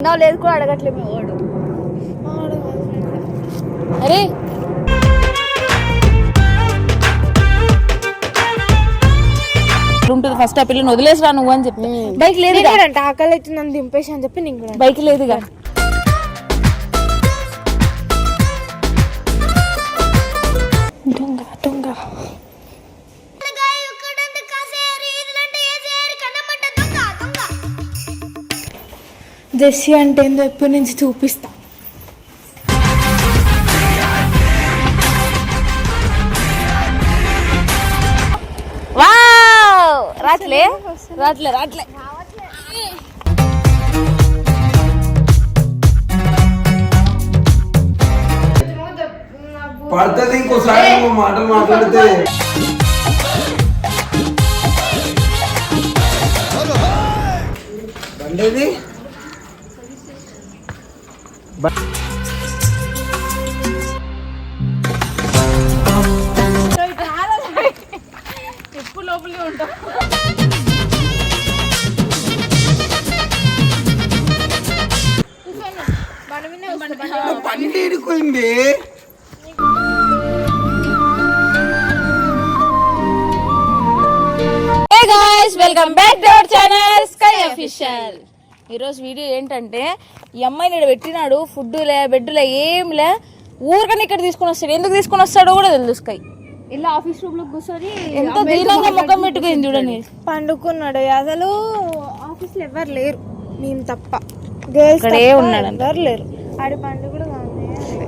నా లేదు కూడా అడగట్లే మీ వాడు. అరే. ఉంటుంది ఫస్ట్ ఆ పిల్లని వదిలేసిరా నువ్వు అని చెప్పి. బైక్ లేదుగా? అంటే ఆకలి అవుతుందని దింపేసి అని చెప్పి నీకు కూడా బైక్ లేదుగా? జెస్సీ అంటే ఏందో ఎప్పటి నుంచి చూపిస్తా. వావ్! రాట్లే? రాట్లే రాట్లే. పడుతుంది ఇంకోసారి నువ్వు మాటలు మాట్లాడితే. బండేది? బండి ఇడిపోయింది welcome back to our channel sky official ఈరోజు వీడియో ఏంటంటే ఈ అమ్మాయిని ఇక్కడ పెట్టినాడు ఫుడ్ లే బెడ్ లే ఏం లే. ఊరికని ఇక్కడ తీసుకొని వస్తాడు. ఎందుకు తీసుకొని వస్తాడో కూడా తెలుసు స్కై. ఇలా ఆఫీస్ రూమ్లో కూర్చొని ఎంత దీనంగా ముఖం పెట్టుకుంది చూడండి. పండుకున్నాడు. అసలు ఆఫీస్లో ఎవరు లేరు. నేను తప్ప. గర్ల్స్ ఇక్కడే ఉన్నాడంట. ఎవరు లేరు. ఆడి పండు కూడా కాదు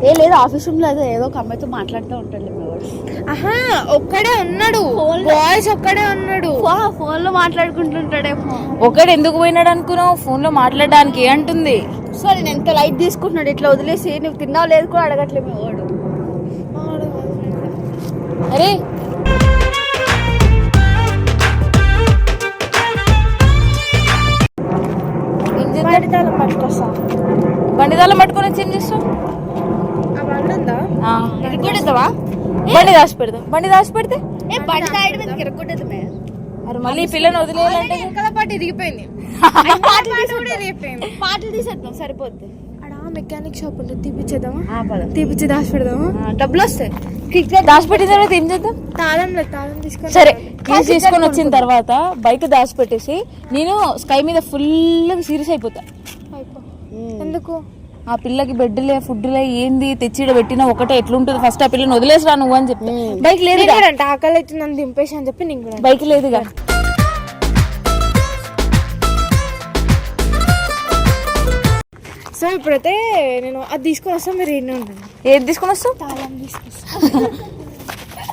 ఏ లేదు ఆఫీస్ రూమ్లో అదే ఏదో ఒక అమ్మాయితో మాట్లాడుతూ ఉంటాడు ఆహా ఒక్కడే ఉన్నాడు. బాయ్స్ ఒక్కడే ఉన్నాడు. ఫోన్లో మాట్లాడుకుంటుంటాడేమో. ఒకడు ఎందుకు పోయినాడు అనుకున్నావు? ఫోన్లో మాట్లాడడానికి అంటుంది? సో నేను ఎంత లైట్ తీసుకుంటున్నాడు ఇట్లా వదిలేసి నువ్వు తిన్నావు లేదు కూడా అడగట్లే మీ వాడు. అరే! తాళం పట్టుకొస్తా. పట్టుకొని వచ్చి ఏం చేస్తావు? ఆ బండి దాచి పెడదాం బండి దాచి పెడితే ఏ బండి మే మరి మళ్ళీ పిల్లని వదిలేయాలంటే వెనకాల పాటు ఇరిగిపోయింది. పాటలు తీసేద్దాం. సరిపోద్ది. అక్కడ మెకానిక్ షాప్ ఉంటుంది తీపిచ్చేద్దామా. తీపిచ్చి దాచి పెడదామా? డబ్బులు వస్తాయి. దాచి పెట్టిన తర్వాత ఏం చేద్దాం? తాళం లేదు తాళం తీసుకొని సరే కీస్ తీసుకొని వచ్చిన తర్వాత బైక్ దాచి పెట్టేసి నేను స్కై మీద ఫుల్ సీరియస్ అయిపోతా. అయిపో. ఎందుకు? ఆ పిల్లకి బెడ్లే ఫుడ్లే ఏంది తెచ్చి ఈడ పెట్టినా ఒకటే ఎట్లుంటుంది? ఫస్ట్ ఆ పిల్లని వదిలేసిరా నువ్వు అని చెప్పి. బైక్ లేదుగా? అంటే ఆకలి అవుతుందని దింపేసి అని చెప్పి నీకు బైక్ లేదుగా? సో ఇప్పుడైతే నేను అది తీసుకొని వస్తాను మీరు ఎన్ని ఉంటుంది ఏది తీసుకొని వస్తావు? తాళం తీసుకొస్తా.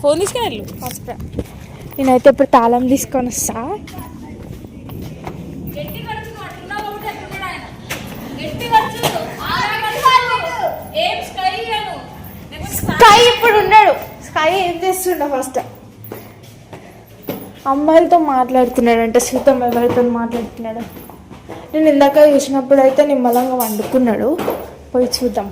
ఫోన్ తీసుకుని వెళ్ళు. ఫస్ట్ నేనైతే ఇప్పుడు తాళం తీసుకొని వస్తా. స్కై ఇప్పుడు ఉన్నాడు. స్కై ఏం చేస్తుండ ఫస్ట్ అమ్మాయిలతో మాట్లాడుతున్నాడు అంటే సీతం ఎవరితో మాట్లాడుతున్నాడు? నేను ఇందాక చూసినప్పుడు అయితే నిమ్మలంగా వండుకున్నాడు. పోయి చూద్దాం.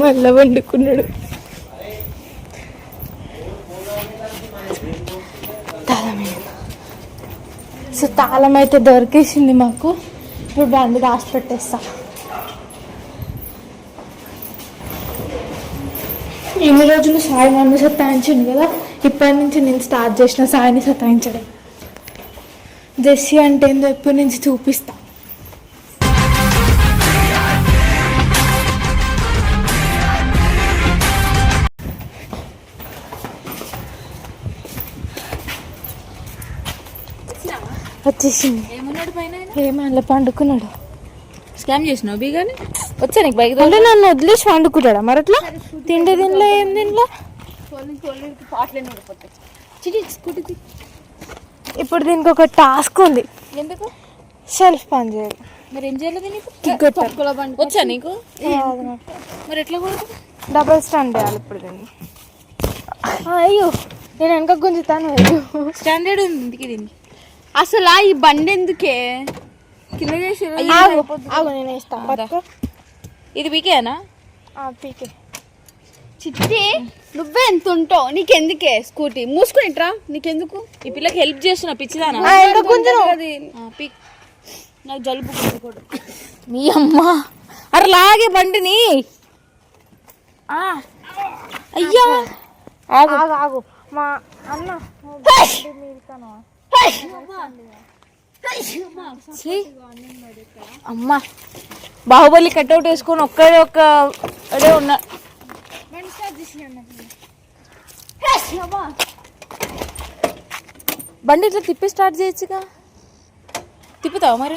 మళ్ళా వండుకున్నాడు. తాళం సో తాళం అయితే దొరికేసింది మాకు. ఇప్పుడు బండి రాసి పెట్టేస్తా. ఎన్ని రోజులు సాయి నన్ను సతాయించింది కదా? ఇప్పటి నుంచి నేను స్టార్ట్ చేసిన సాయిని సతాయించడం. జెస్సీ అంటే ఏందో ఎప్పటి నుంచి చూపిస్తా. వచ్చేసింది. ఏమన్నా పండుకున్నాడు. స్కామ్ చేసినావు బీగానే వచ్చా నీకు బయట నన్ను వదిలేసి వండుకుంటాడా మరి అట్లా? తిండి తినలే ఏం తినలే? ఇప్పుడు దీనికి ఒక టాస్క్ ఉంది. ఎందుకు? సెల్ఫ్ పని చేయాలి. మరి ఏం చేయలేదు నీకు? వచ్చా నీకు. మరి ఎట్లా కూడా డబల్ స్టాండ్ చేయాలి ఇప్పుడు దీన్ని. ఆ, అయ్యో నేను వెనక గుంజుతాను. అయ్యో స్టాండర్డ్ ఉంది ఇంటికి దీనికి. అసలు ఈ బండి ఎందుకే? కింద చేసి నేను ఇది బీకేనా ఆ, పీకే. చిట్టి నువ్వే ఎంత ఉంటావు? నీకెందుకే? స్కూటీ. మూసుకునిట్రా. నీకెందుకు? ఈ పిల్లకి హెల్ప్ చేస్తున్నా పిచ్చిదానా? నాకు జలుబు మీ అమ్మ. అరే లాగే బండిని. ఆ, అయ్యా. ఆగు. ఆగు. మా అన్న. అమ్మా. బాహుబలి కట్అవుట్ వేసుకొని ఒక్కడే ఒక్క అడే ఉన్నా. బండి ఇట్లా తిప్పి స్టార్ట్ చేయొచ్చుగా? తిప్పుతావా మరి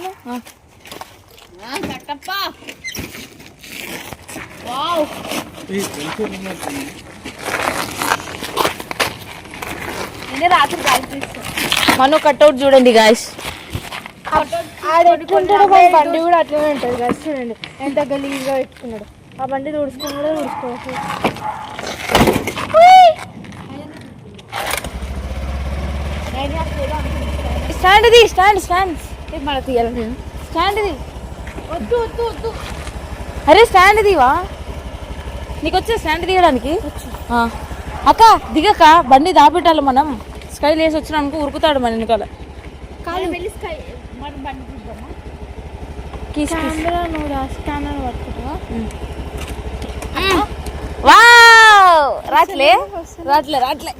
మను కట్అవుట్ చూడండి గాయస్ ఆడ బండి కూడా అట్లనే ఉంటుంది కదా చూడండి. ఎంత గలీజ్గా పెట్టుకున్నాడు. ఆ బండి తుడుచుకుని కూడా తుడుచుకోవచ్చు. స్టాండ్ ఇది స్టాండ్ స్టాండ్. మళ్ళీ తీయాలి నేను. స్టాండ్ ఇది వద్దు వద్దు వద్దు. అరే స్టాండ్ ఇదివా నీకు వచ్చే స్టాండ్ తీయడానికి? ఆ. అక్క దిగక బండి దాపెట్టాలి మనం. స్కై లేసి వచ్చిన అనుకో ఉరుకుతాడు మన వెనకాల. మన. కెమెరా నువ్వు స్కానర్ పట్టుకుంటావా వావ్! రాట్లే? రాట్లే రాట్లే.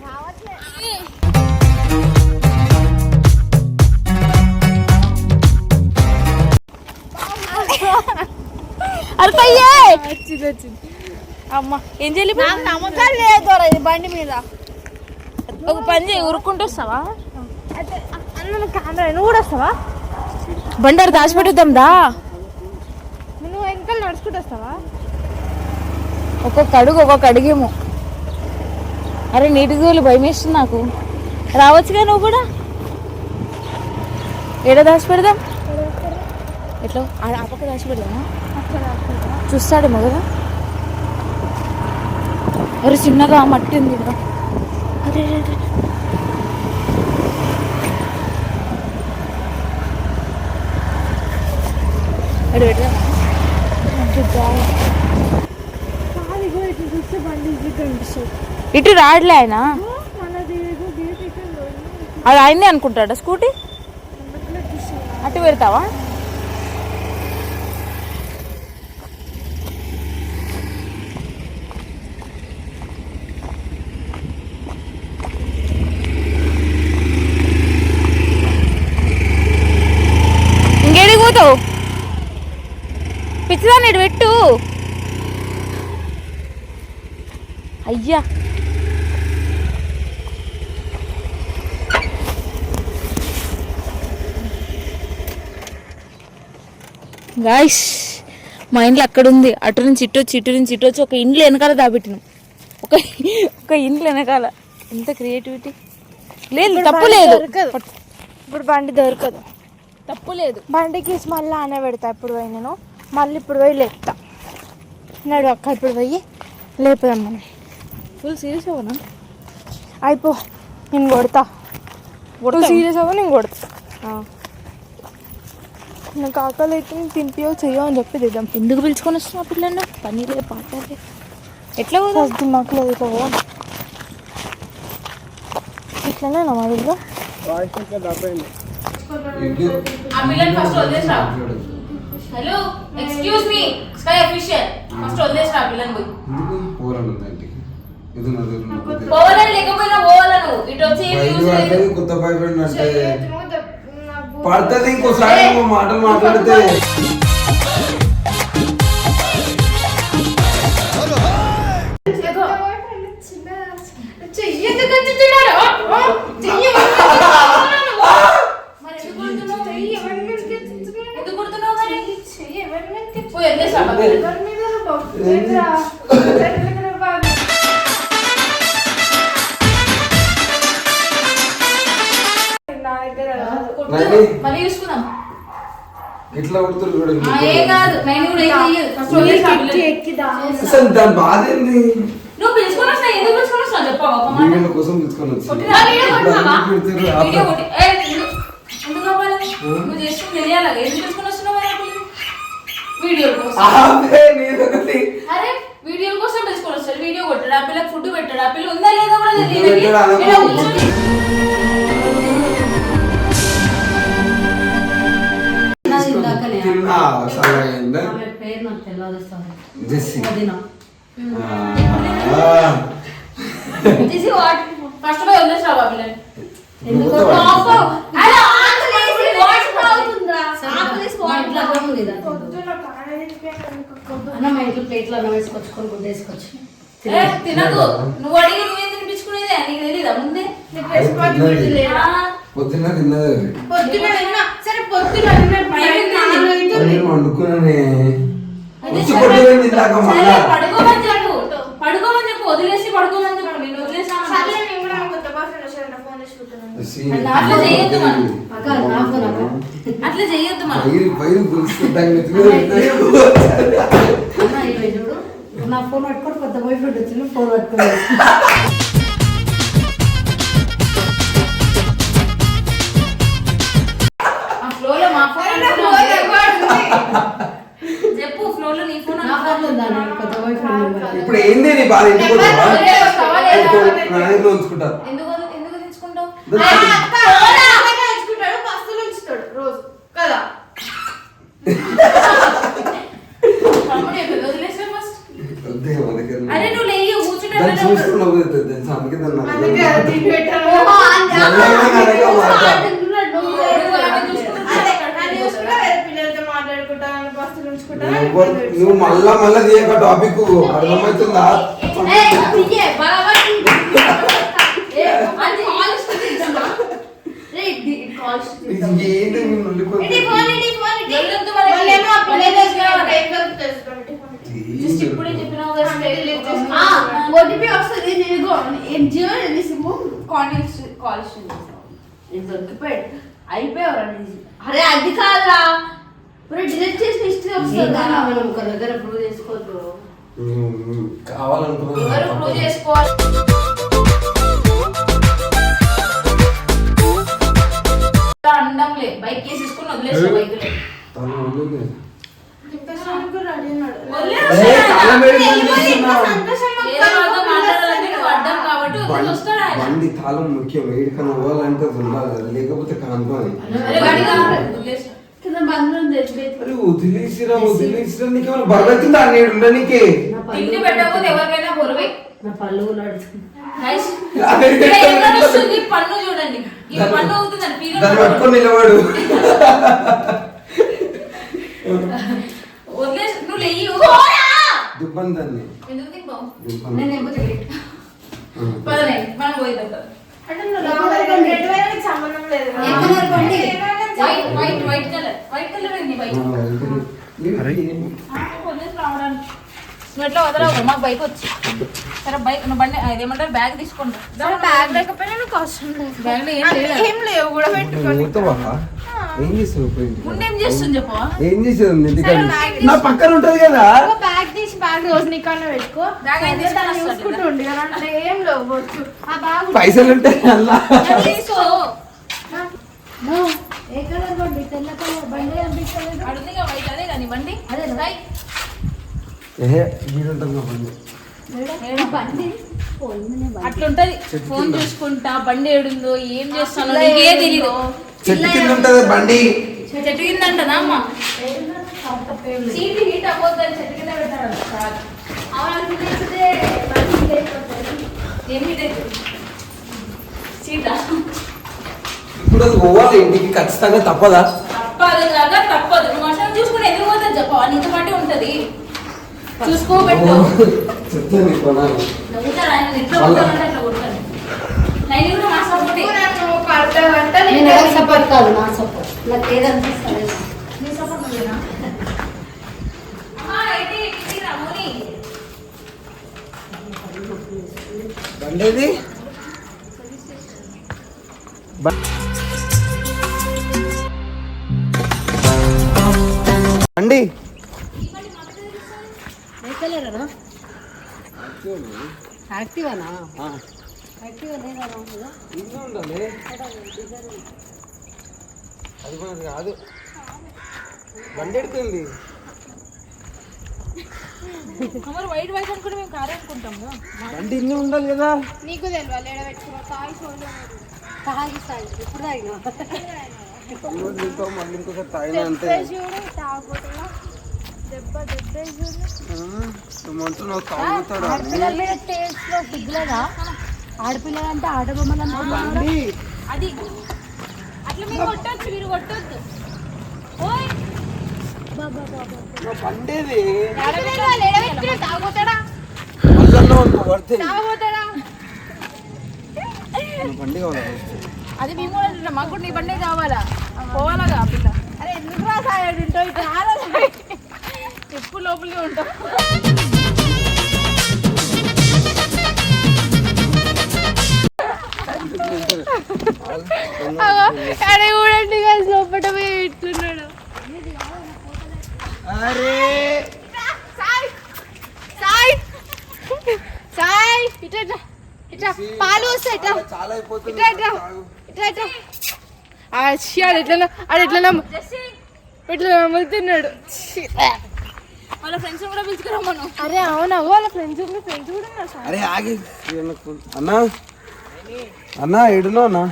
వచ్చింది వచ్చింది. అమ్మ ఏం చేయాలి ఇప్పుడు? నాకు నమ్మకాలు లేదు ఇది బండి మీద. ఒక పని చేయి ఉరుక్కుంటూ వస్తావా? అన్న కెమెరా నువ్వు కూడా వస్తావా? బండారు దాచిపెట్టుద్దాం దా. నువ్వు వెనకాల నడుచుకుంటూ వస్తావా? ఒక్కొక్క అడుగు ఒక్కొక్క అడుగేమో. అరే నీటి దూలు భయం వేస్తుంది నాకు. రావచ్చుగా నువ్వు కూడా? ఏడ దాచి పెడదాం? ఎట్లా? ఆ పక్క దాచి పెడదామా? చూస్తాడేమో కదా అరే చిన్నగా మట్టి ఉంది ఇక్కడ అరే అడు పెడదామా కాదు ఇగో ఇట్లా చూస్తే బండి ఈజీగా కనిపిస్తుంది ఇటు రాడలే ఆయన? అది ఆయనే అనుకుంటాడా స్కూటీ? అటు పెడతావా ఇంకేడికి పోతావు? పిచ్చిదాన్ని ఇటు పెట్టు. అయ్యా. గాయస్ మా ఇంట్లో అక్కడ ఉంది అటు నుంచి ఇటు వచ్చి ఇటు నుంచి ఇటు వచ్చి ఒక ఇంట్లో వెనకాల దాబెట్టినాం. ఒక ఒక ఇంట్లో వెనకాల. ఎంత క్రియేటివిటీ లేదు తప్పు లేదు. ఇప్పుడు బండి దొరకదు. తప్పు లేదు. బండికి మళ్ళీ ఆనే పెడతా ఇప్పుడు పోయి నేను. మళ్ళీ ఇప్పుడు పోయి లేపుతా. నడు అక్క ఇప్పుడు పోయి లేపుదాం మనం ఫుల్ సీరియస్ అవునా అయిపో నేను కొడతా. నువ్వు సీరియస్ అవ్వ నేను కొడతా. నాకు ఆకలి అయితే నేను తినిపియో చెయ్యో అని చెప్పి దిద్దాం ఎందుకు పిలుచుకొని వస్తున్నా పిల్లలు పన్నీలే పాటలే ఎట్లా పోదాం ఫస్ట్ దిమాక్ లేదు పో. ఇట్లనే నా వదిలేసా hello excuse me sky official first వదిలేసా పిల్లని పోయి. కొత్త పడుతుంది ఇంకోసారి నువ్వు మాటలు మాట్లాడితే. కాదు నేను కూడా ఏం చెయ్యదు. ఫస్ట్. అసలు దాని బాధ ఏంది నువ్వు పిలుచుకొని వస్తా ఎందుకు పిలుచుకొని వస్తావు చెప్పవా ఒక మాట వీళ్ళ కోసం తీసుకొని వచ్చి కొట్టినా వీడియో కొట్టినావా? పెడతారు, వీడియో ఆపరు. కొట్టి- ఏ, ఎందుకు- ఎందుకు అవ్వాలి? నువ్వు చేసుకుని తెలియాలి ఎందుకు పిలుచుకొని వస్తున్నావు ఆ పిల్లని? వీడియోల కోసం ఆపే. అరే వీడియోల కోసం పిలుచుకొని వస్తారు వీడియో కొట్టాడు ఆ పిల్లకి ఫుడ్ పెట్టాడు ఆ పిల్ల ఉందా లేదా కూడా ఫుడ్ తెలియదు పెట్టాడు, అదే ఇలా ఫుడ్ కూర్చొని- ఫస్ట్ పోయి వదిలేసావు ఆ పిల్లని ఎందుకు ఇంట్లో ప్లేట్లో అన్నం వేసుకొచ్చుకొని గుడ్డ వేసుకొచ్చి. ఏ, తినకు. నువ్వు అడిగి నువ్వేం తినిపించుకునేదే? నీకు తెలీదా ముందే? పొద్దున్న తిన్నది. పొద్దున్న పడుకోమని చెప్పు. వదిలేసి పడుకోమని చెప్పు. నేను. అట్లా చేయొద్దు నా ఫోన్ పట్టుకొని కొత్త బాయ్ ఫ్రెండ్ వచ్చింది. ఫోన్ పట్టుకొని. చెప్పు ఫ్లో లో నీ ఫోన్ నా ఫోన్ ఉందా? నాకు కొత్త బాయ్ ఫ్రెండ్ ఇప్పుడు ఏంది నీ బాధ? లేదా? నా ఎందుకు వద- ఎందుకు అక్క, ఉంచుకుంటాడు, ఉంచుతాడు రోజు. కదా? అరే నువ్వు లేయి తెలుసా అందుకే దాన్ని నాకు అందుకే అది పెట్టాను. ఓటీపీ వస్తుంది జియో ఎన్ని సిమ్ కాంటాక్ట్స్ కాల్ నేను దొరికిపోయాడు. అయిపోయావు అరే అది కాదురా. మరి డిలీట్ చేసిన హిస్టరీ వస్తుంది. మనం ఒక దగ్గర ప్రూవ్ చేసుకోవద్దు. నువ్వు కావాలనుకున్నా ఎవరు ప్రూవ్ చేసుకోవాలి? అండంలే బైక్ వదిలేసా తను ఉండింది. కాబట్టి వదిలేసి వస్తాడు? ఆయన బండి తాళం ముఖ్యం వేడికన్నా పోవాలంటే అది ఉండాలి లేకపోతే కానుకోని అరే వదిలేసా. అరే వదిలేసిరా వదిలేసిరా నీకేమైనా బరవుతుందా నేను ఉండడానికి నా తిండి పెట్టకపోతే ఎవరికైనా బొరువే. నా పళ్ళు వస్తుంది? పన్ను చూడండి. ఈ పన్ను అవుతుందండి దాన్ని పట్టుకొని నిలబడు. వదిలేసి నువ్వు లేయి. దుబ్బని దాన్ని. ఎందుకు తింటావు? దుబ్బని. నేను ఎప్పుడు పదనే మనం పోయిద్దాం అంటే నువ్వు సంబంధం లేదు? White white white colour white colour ఏంది బైక్ వదిలేసి రావడానికి. నువ్వు ఎట్లా వదలవు? మాకు బైక్ వచ్చి. సరే బైక్ నువ్వు బండి అదేమంటారు బ్యాగ్ తీసుకుంటా బ్యాగ్ లేకపోయినా నీకు అవసరం లేదు. బ్యాగ్లో ఏం లేదు. ఏం లేవు కూడా? ఏం చేస్తుంది చెప్పు? ఏం ఇంటికాడ? నా పక్కన ఉంటది కదా? ఒక బ్యాగ్ తీసి బ్యాగ్ రోజు నీకన్నా పెట్టుకో. బ్యాగ్ కదా ఏం లేవు వచ్చు. ఆ బ్యాగ్ పైసలు ఉంటాయి అలా తీసుకో. ఏ కలర్ బండి తెల్ల కలర్ బండి అడుగుగా వైట్ అదే కానీ బండి? అదే రై. ఏ వీడుంటుంది నా బండి? బండి? పోయింది అట్లుంటది. ఫోన్ చూసుకుంటా బండి ఏడుందో ఏం చేస్తానో చెట్టు కింద ఉంటది బండి. చెట్టు కింద అంటదా అమ్మ? సీట్ హీట్ అవ్వద్దని చెట్టు కింద పెడతారు ఏం హీట్ అవుతుంది సీటా? ఇప్పుడు అది పోవాలి ఇంటికి ఖచ్చితంగా తప్పదా? తప్పదు కదా తప్పదు. నువ్వు చూసుకుని ఎదురు పోతుంది చెప్పవా నీతో పాటే ఉంటది. చూసుకోబెట్టు ఆయన మా సపోర్ట్ ఉండాలి. అది మనది కాదు. బండి ఎడుతుంది. వైట్ వైట్ అనుకుంటే మేము కారే అనుకుంటాము. బండి ఇన్ని ఉండాలి కదా. నీకు తెలియాలి ఎడ పెట్టుకున్నావు తాగి చూడలేదు తాగిస్తాను ఇప్పుడు తాగినా మళ్ళీ ఇంకొకటి తాగినా అంతే చూడు తాగుతున్నా తాగుతాడు? ఆడపిల్లలు అంటే ఆడబొమ్మలు అది అట్లా మీరు కొట్టొచ్చు మీరు కొట్టొద్దు ఓయ్ నా తాగుతాడా అది మేము కూడా అంటున్నాం మాకు కూడా నీ బండే కావాలా? పోవాలగా పిల్ల. అరే ఎందుకు రా సాయడు ఉంటావు ఇట్లా ఎప్పుడు లోపలికి ఉంటాం. అరే చూడండి guys, లోపల పోయి ఇట్లున్నాడు అరే. సాయ్. సాయ్. సాయ్ ఇట్లా ఇట్లా ఇట్లా పాలు వస్తాయి ఇట్లా ఇట్లా ఇట్లా. ఇట్లా ఇట్లా ఆ షీ ఆడు ఎట్లా ఆడు ఎట్లా నమ్ము ఇట్లా నమ్ముతున్నాడు ఛీ. వాళ్ళ ఫ్రెండ్స్ కూడా పిలుచుకురమ్మను. అరే అవునా? వాళ్ళ ఫ్రెండ్స్ కూడా ఫ్రెండ్స్ కూడా ఉన్నారు సార్. అరే ఆగి. అన్నా? అన్నా ఏడునో అన్నా?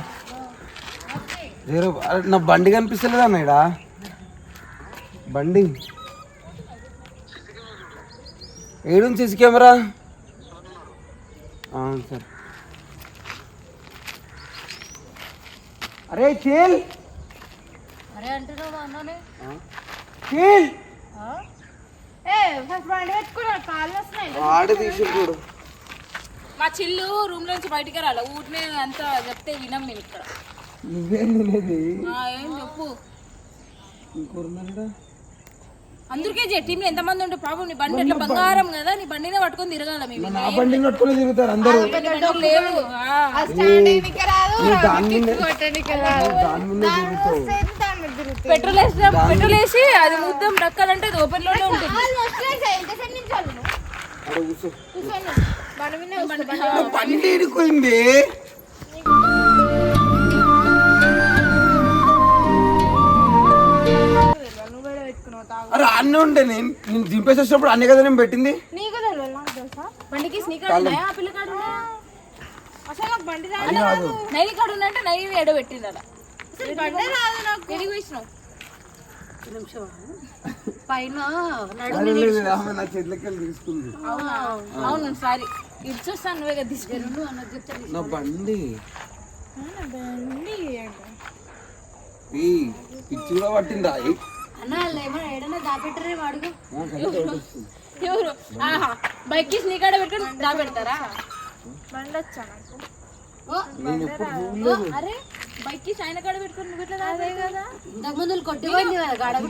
నా బండి కనిపిస్తలేదు అన్న ఇడా బండి. ఏడు సీసీ కెమెరా? అవును సార్. అరే చీల్ అరే అంటున్నావు అన్నానే? చీల్ ఏ ఫస్ట్ బండి పెట్టుకున్నాడు కాళ్ళు వస్తున్నాయి. ఆడ తీసుకుంటాడు మా చిల్లు రూమ్ నుంచి బయటికి రాలే. ఊరినే అంతా చెప్తే వినం మేము ఇక్కడ. నువ్వేం ఏం చెప్పు. ఇంకోరున్నారా అందరికీ టీంలో ఎంతమంది ఉంటే పాపం నీ బండి అట్లా బంగారం కదా నీ బండినే పట్టుకొని తిరగాల మేము నా బండిని పట్టుకుని తిరుగుతారు అందరూ. బండి లేవు. పెట్రోల్ వేసి పెట్రోల్ వేసి అది మొత్తం రక్కాలంటే అది ఓపెన్లోనే ఉంటుంది. వాళ్ళు అరే అన్నీ ఉండే నేను నేను దింపేసి వచ్చినప్పుడు అన్నీ కదా నేను పెట్టింది? నీకు తెలియదు నాకు తెలుసా? బండికి స్నీకర్ ఉన్నాయా? ఆ పిల్ల కాడు ఉన్నాయా? అసలు నాకు బండి రాదు. అది కాదు నైని కాడు ఉందంటే నైని ఎడో పెట్టింది అలా అసలు బండి రాదు నాకు. ఎడిగి వేసినావు నిమిషం పైన నడు అరే లేదు, ఆమె నా చేతిలోకి వెళ్ళి తీసుకుంది. అవునా? అవును సారీ. నువ్వే కదా తీసుకెళ్ళి అన్నది చెప్తే నా బండి. బండి ఈ పిచ్చి కూడా పట్టిందా? ఎవరు? బైక్ స్నీకర్ పెట్టుకొని దా పెడతారా బండి వచ్చా నాకు? నేను ఎప్పుడు చూడలేదు అరే బైక్కి కాడ పెట్టుకొని నువ్వు ఇట్లా కదా? ముందు కొట్టిపోయింది కదా గడప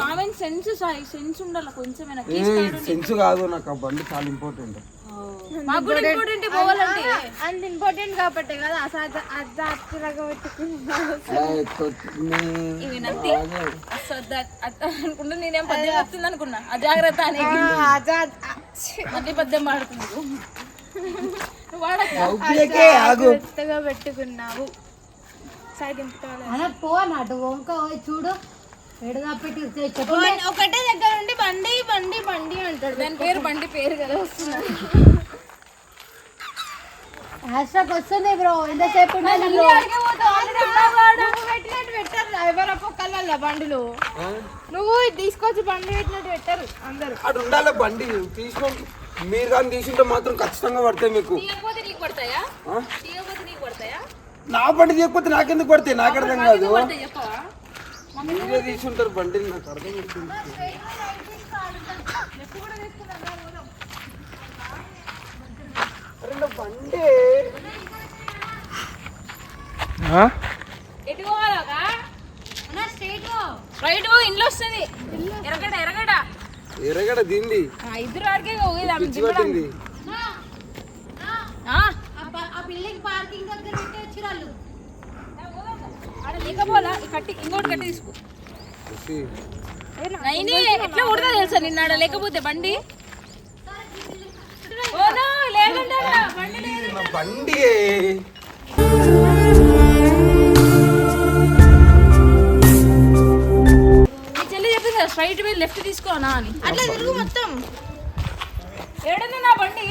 కామన్ సెన్స్ సెన్స్ ఉండాలి కొంచెం సెన్స్ కాదు నాకు ఆ బండి చాలా ఇంపార్టెంట్ మాకు కూడా ఇంపార్టెంట్. పోవాలంటే. అంత ఇంపార్టెంట్ కాబట్టి కదా అసలు అత్త అనుకుంటే నేనేం పద్యం వస్తుంది అనుకున్నా. అజాగ్రత్త అని. మళ్ళీ పద్యం పాడుతుంది. పెట్టుకున్నావు. సైడ్ దింపుతావు అన్న పో అన్నట్టు వంక చూడు. ఒకటే దగ్గర ఉండి బండి బండి బండి అంటాడు. దాని పేరు బండి పేరు కదా వస్తుంది హ్యాష్ ట్యాగ్ వస్తుంది బ్రో? ఎంతసేపు పెట్టినట్టు పెట్టారు. ఎవరో ఒక్కళ్ళ బండిలో? నువ్వు ఇది తీసుకొచ్చి బండి పెట్టినట్టు పెట్టారు అందరు. అటు ఉండాలి బండి. తీసుకోండి మీరు కానీ తీసుంటే మాత్రం ఖచ్చితంగా పడతాయి మీకు. నా బండి తీయకపోతే నాకెందుకు పడతాయి? నాకు అర్థం కాదు. మీరే తీసుంటారు బండిని నాకు అర్థం అవుతుంది బండి. ఎటు పోవాలా రైట్ ఇంట్లో వస్తుంది. ఎరగడ ఎరగడ ఎరగడ దిండి ఆ, ఇద్దరు ఆడికే పోయి పిచ్చి పట్టింది. ఆడ లేకపోలా ఈ కట్టి ఇంకోటి కట్టి తీసుకో. చూసి, నైని ఎట్లా కొడతా తెలుసా నిన్న ఆడ? లేకపోతే బండి? ఓ నో, లేదండి ఆడ, బండి లేదు. నా బండి స్ట్రైట్ వెళ్ళి లెఫ్ట్ తీసుకోనా అని. అట్లా తిరుగు మొత్తం. ఏడుంది నా బండి?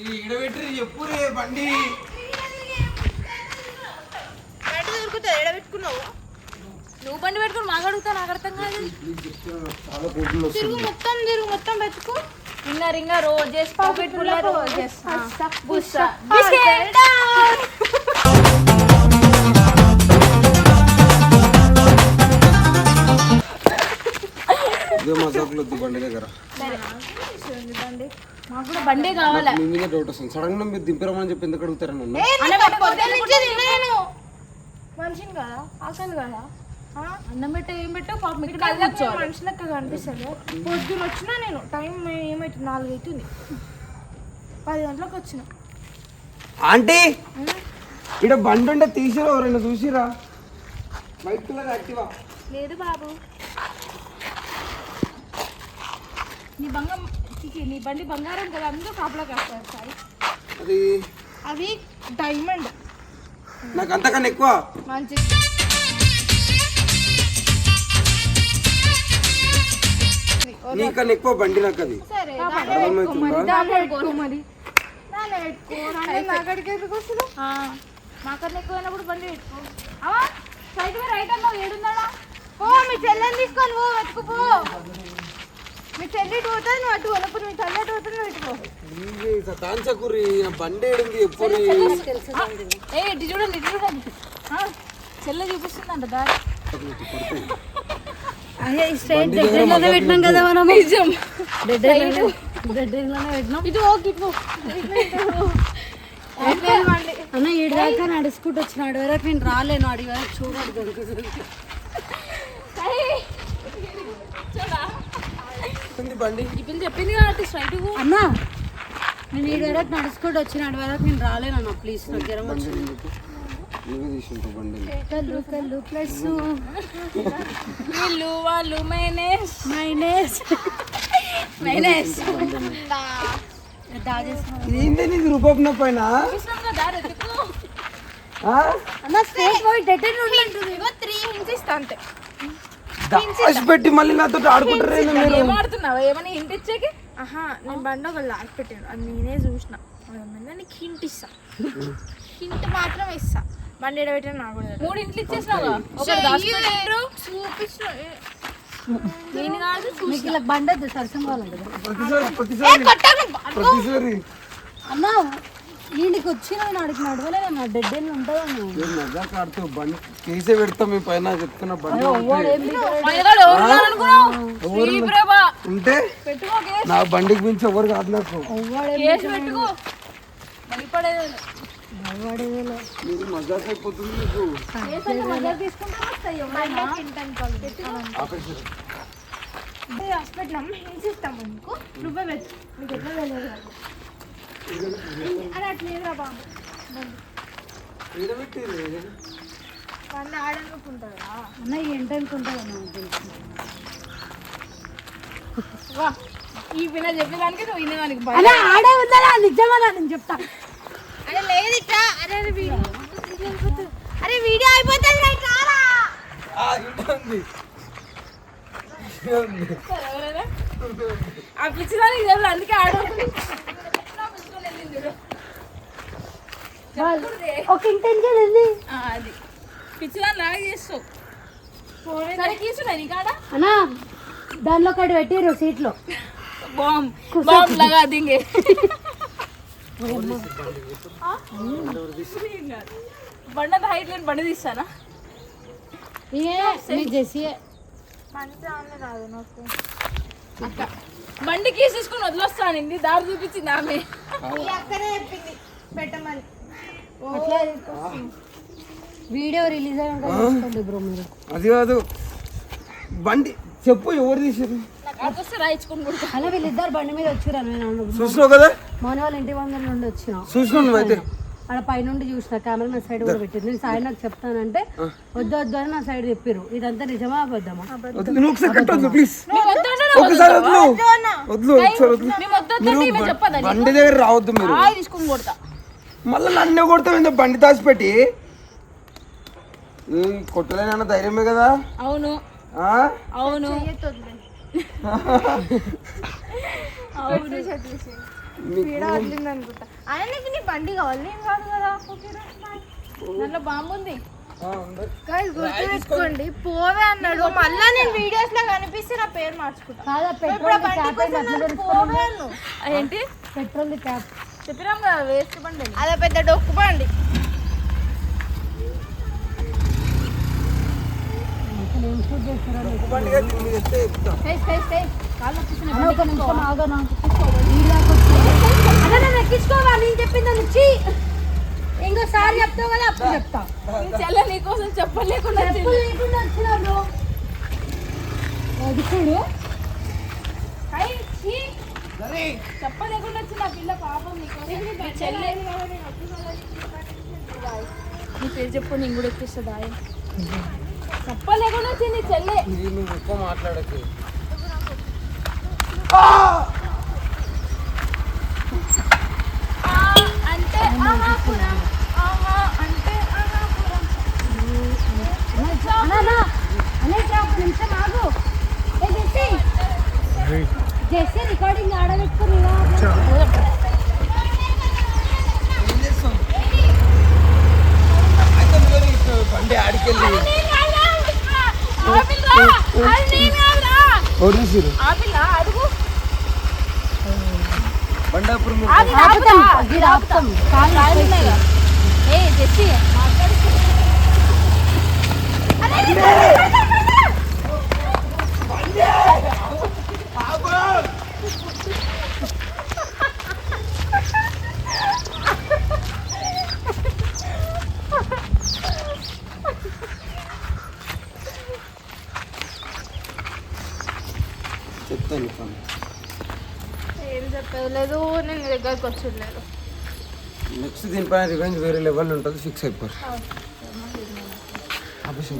ఈ ఇడబెట్టి చెప్పు రే బండి? బయట దొరుకుతుంది ఎడ పెట్టుకున్నావు నువ్వు బండి పెట్టుకుని మాకు అడుగుతా నాకు అర్థం కాదు. తిరుగు మొత్తం తిరుగు మొత్తం పెట్టుకో రింగా రింగా రోజెస్ పాకెట్ పుల్ల రోజెస్. బుస్సా బండి దగ్గర. మాకు కూడా బండే కావాలా? మీ మీద డౌట్ వస్తుంది. సడన్గా మీరు దింపరమని చెప్పి ఎందుకు అడుగుతారా నన్ను? మనిషిని కదా? ఆకలి కదా? ఆ? అన్నం పెట్టు ఏం పెట్టు? పాపం ఇక్కడ మనిషి లెక్క కనిపిస్తుంది పొద్దున వచ్చినా నేను టైం ఏమైతుంది? నాలుగు అవుతుంది పది గంటలకు వచ్చిన. ఆంటీ! ఇక్కడ బండి ఉంటే తీసిరా ఎవరైనా చూసిరా? యాక్టివా? లేదు బాబు. నీ బంగం చిచి, నీ బండి బంగారం కదా అందరూ కాపలా కాస్తారు సాయి. అది అవి డైమండ్ నాకు అంతకన్నా ఎక్కువ. మంచి. నీకన్నా ఎక్కువ బండి నాకు అది సరే మరి ఎందుకు మాకన్నా ఎక్కువైనప్పుడు బండి పెట్టుకో. అవా సైడ్ రైట్ అన్నావు ఏడున్నాడా ఓ మీ చెల్లెని తీసుకొని పో వెతుకుపో మీ చెల్లి ఇటు పోతుంది నువ్వు అటు పోనప్పుడు మీ చెల్లి అటు పోతుంది నువ్వు ఇటు పో. తాంచకురి నా బండి ఏడింది ఎప్పుడు ఏ ఇటు చూడండి ఇటు చూడండి. ఆ, చెల్లె చూపిస్తుందంట దారి. అదే స్ట్రైట్ బండి దగ్గర మజాకులు పెట్టినాం కదా మనం నిజం. బెడ్ పెట్టినాం. ఇటు ఓకే ఇటు పో. అన్న ఈడు దాకా నడుచుకుంటూ వచ్చినాడు. వరకు నేను రాలేను అడి వరకు చూడాలి దొరుకుతుంది ఉంది బండి ఈ పిల్ల చెప్పింది కాబట్టి స్ట్రైట్ అన్న నేను ఈడు వరకు నడుచుకుంటూ వచ్చినాడు వరకు నేను రాలేను అన్న ప్లీజ్ నాకు జ్వరం వచ్చింది. కళ్ళు కళ్ళు ప్లస్ వీళ్ళు వాళ్ళు మైనేస్ మైనస్ మైనేస్ ఏంటి రూపం పైన? అన్న పోయి ఇగో త్రీ అంతే. పెట్టి మళ్ళీ నాతో ఆడుకుంటారేనా మీరు? ఏం ఆడుతున్నావా? ఏమని ఇంటి ఇచ్చేకి? ఆహా నేను బండి ఒక లాక్ పెట్టాను. అది నేనే చూసిన. నీకు హింట్ ఇస్తా. హింట్ మాత్రం ఇస్తా. బండి ఎడబెట్టాను నాకు. మూడు ఇంట్లో ఇచ్చేసినావా? చూపించిన నేను కాదు మీకు ఇలా బండద్దు సరసం కావాలి కదా. ప్రతిసారి ప్రతిసారి ప్రతిసారి. అన్న ఈయనకి వచ్చి నేను అడిగి నడవలేదన్న డెడ్ ఎండ్ ఉంటుందన్న నేను మజాక్ ఆడుతూ బండి కేసే పెడతాం మీ పైన చెప్తున్నా బండి ఉంటే నా బండికి మించి ఎవరు కాదు నాకు. మీరు మజాక్ అయిపోతుంది మీకు. హాస్పిటల్ హింట్స్ ఇస్తాము నీకు నువ్వే నీకు ఎట్లా తెలియదు నాకు. అది అట్లేదురా బాబు. అన్న నాకు తెలుసు. వా ఈ పిల్ల చెప్పేదానికి నువ్వు వినేదానికి భయం. ఆడే ఉందా నిజమన్నా నేను చెప్తా. అరే లేదు ఇట్లా. అరే అరే వీడియో అరే వీడియో అయిపోతుంది రైట్ రారా ఆ, పిచ్చిదానికి అందుకే ఆడ ఒక ఇంటెన్షన్ ఉంది అది. పిచ్చిదాన్ని లాగా చేస్తావు. సరే. తీసుకున్నా నీ కాడ. అన్న దానిలో ఒకటి పెట్టిర్రు సీట్లో. బాంబ్ బాంబ్ లాగా దింగే బండ హైట్ లేని బండి తీస్తానా? ఏ మంచి ఆమె రాదు నాకు. అక్క. బండి కీస్ తీసుకుని వదిలేస్తానండి. దారి చూపించింది ఆమె. పెట్టమని. వీడియో రిలీజ్ చూసుకోండి బ్రో మీరు. అది కాదు. బండి చెప్పు ఎవరు తీసారు అలా వీళ్ళిద్దరు బండి మీద వచ్చారు నేను అన్న చూసినావు కదా? మౌని వాళ్ళ ఇంటి వందల నుండి వచ్చిన. చూసినావు పైనుండి చూసిన కెమెరా నా సైడ్ కూడా పెట్టింది నేను సాయి నాకు చెప్తానంటే వద్దు వద్దు అని నా సైడ్ చెప్పారు ఇదంతా నిజమా అబద్ధమా? ఒకసారి వద్దు వద్దు ఒకసారి వద్దు మీరు బండి దగ్గర రావద్దు మీరు. ఆయి తీసుకొని కొడతా. మళ్ళీ నన్నే కొడతావు ఇంత బండి దాచిపెట్టి ఈ కొట్టలేనన్న ధైర్యమే కదా? అవును. ఆ? అవును. బండి కావాలి. నేను కాదు కదా. దాంట్లో బాంబు ఉంది. గుర్తుపెట్టుకోండి పోవే అన్నాడు మళ్ళా నేను వీడియోస్లో కనిపిస్తే నా పేరు మార్చుకుంటా కాదా ఇప్పుడు పెట్రోల్ ఆ బండి క్యాప్ కోసం నన్ను పోవే అను. ఏంటి పెట్రోల్ చెప్పినాం కదా వేస్ట్ బండి. అదే పెద్ద డొక్కు బండి ఏం షూట్ చేస్తారో లేదు. బండి కదా, మీరు ఎత్తే ఎక్కుతా. Stay, stay, stay. కాళ్ళు నొప్పిస్తున్నాయి. అన్న, ఒక నిమిషం ఆగనా అన్న నన్ను ఎక్కించుకోవా నేను చెప్పింది నుంచి ఇంకోసారి చెప్తావు కదా అప్పుడు చెప్తా. నీ చెల్లె నీకోసం చెప్పలేకుండా వచ్చింది. చెప్పులు లేకుండా వచ్చినారు అది చూడు. హై, ఛీ. చెప్పలేకుండా వచ్చింది ఆ పిల్ల పాపం నీ పేరు చెప్పు నేను కూడా ఎక్కిస్తా దాయం చెప్పలేకుండా వచ్చింది చెల్లె. నువ్వు ఎక్కువ మాట్లాడకు ఆ అంటే ఆహాపురం ఆహా అంటే ఆహాపురం అన్న, అన్న, అన్న, ఇట్రా ఒక నిమిషం ఆగు ఏ జెస్సీ రికార్డింగ్ ఆడబెట్టుకున్నా బండి ఆడికెళ్ళి తీసిర్రు? ఆ పిల్ల అడుగు బండి అప్పుడు మీరు అది ఆపుతాం గీడ ఆపుతాం కాళ్ళు రాయలున్నాయిగా. ఏ జెస్సీ దగ్గరకు వచ్చలేదు నెక్స్ట్ దీనిపైన రివెంజ్ వేరే లెవెల్ ఉంటుంది ఫిక్స్ అయిపోరు ఆపేసి